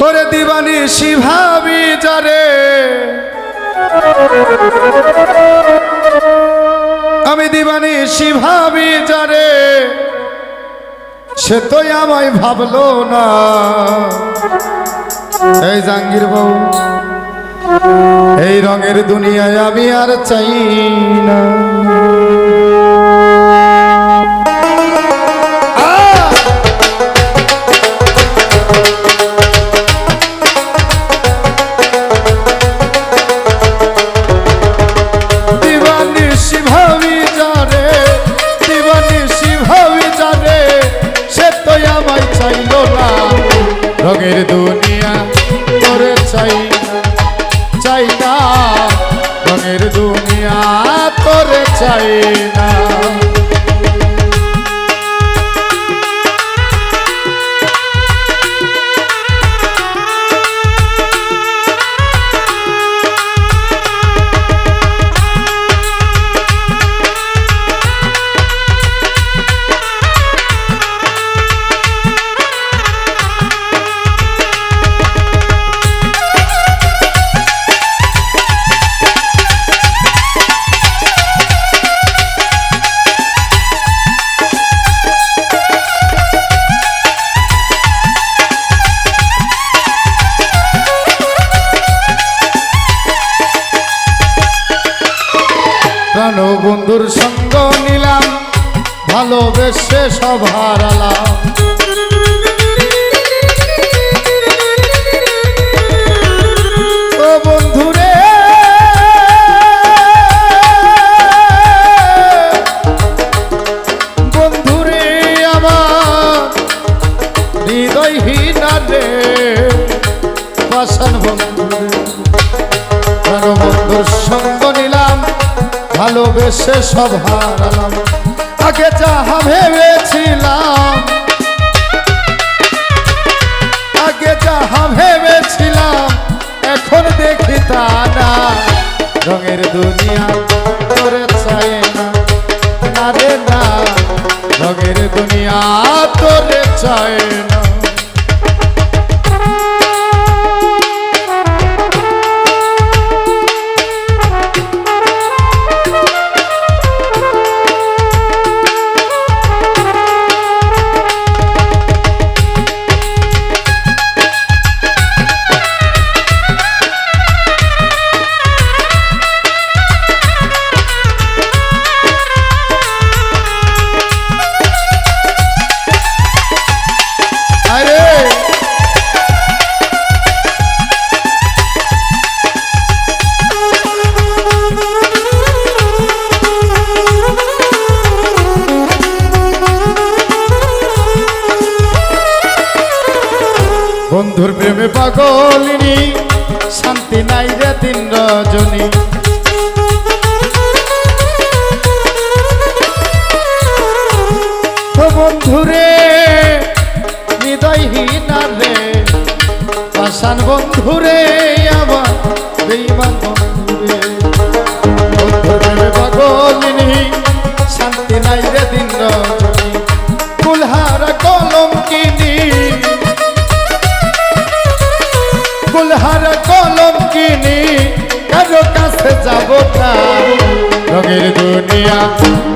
করে দিবানি শিভাবি যারে। আমি দিবানি শিভাবি যারে। সে তো আমায় ভাবলো না। এই জাঙ্গির বউ এই রঙের দুনিয়ায় আমি আর চাই না। প্রাণ বন্ধুর সঙ্গ নিলাম, ভালোবেসে সব হারালাম। ও বন্ধুরে বন্ধুরে আমার, হৃদয়হীন রে পাশান বন্ধুরে বন্ধুর সঙ্গ ভালোবেসে সব হারালাম। আগে যাহা ভেবেছিলাম, আগে যাহা ভেবেছিলাম, এখন দেখি তা না। রঙের দুনিয়া তোরে চাই না না রে না। রঙের দুনিয়া তোরে চাই না। বন্ধুর প্রেমে পাগলিনী শান্তি নাই রে দিন রজনী। বন্ধুরে হৃদয়হীন রে পাশান বন্ধুরে আমার দুনিয়া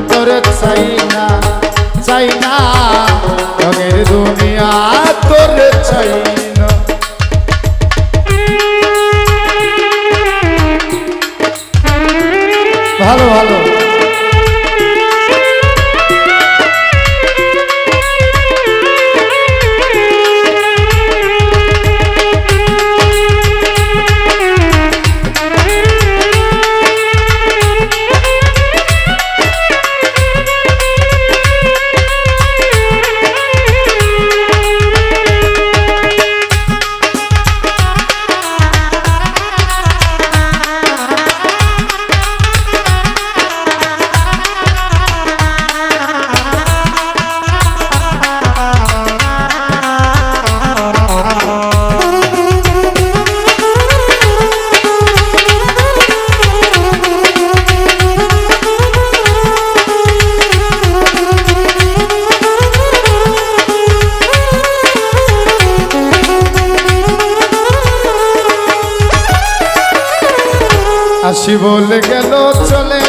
আসি বলে গেল চলে,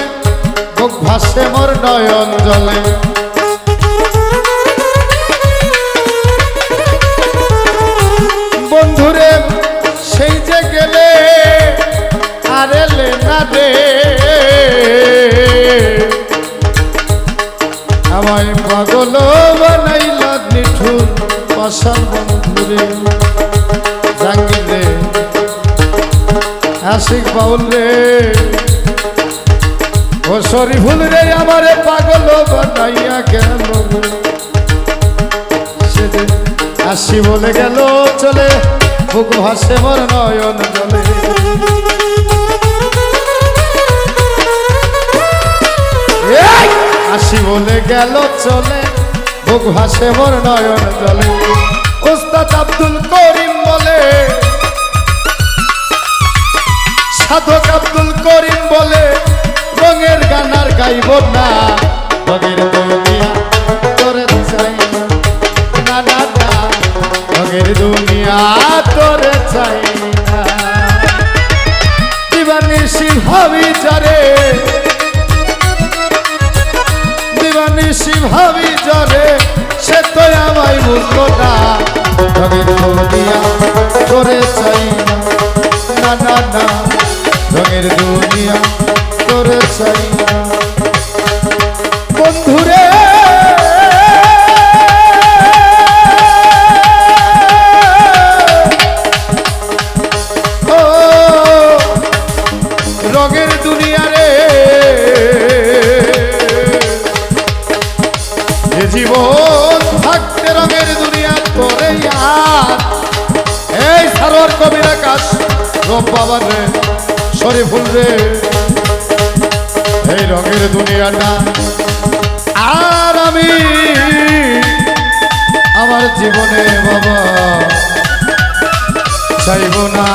বুক ভাসে মোর নয়ন জলে। বন্ধুরে, সেই যে গেলে আর এলে না রে। আমায় পাগল বানাইল নিঠুর পাশান আশিক বাউল রে। ও শরীফুল রে, আমারে পাগল বানাইয়া যে আসি বলে গেল, চলে। বুক ভাসে মোর নয়ন জলে! আসি বলে গেল, চলে। বুক ভাসে মোর নয়ন জলে। ওস্তাদ আব্দুল করিম গাইব না রঙের দুনিয়া, তোরে চাই না। না না রঙের দুনিয়া তোরে চাই না। দিবানিসি ভাবি যারে দিবানিসি ভাবি যারে সে তো আমায় বুঝলো না। রঙের দুনিয়া তোরে চাই না। না না রঙের দুনিয়া তোরে চাই এ জীবন থাকতে রঙের দুনিয়া তোরে এই সারোয়ার কবির আকাশ, রব বাবার রে শরীফুল রে। এই রঙের দুনিয়াটা আর আমি আমার জীবনে বাবা চাইব না।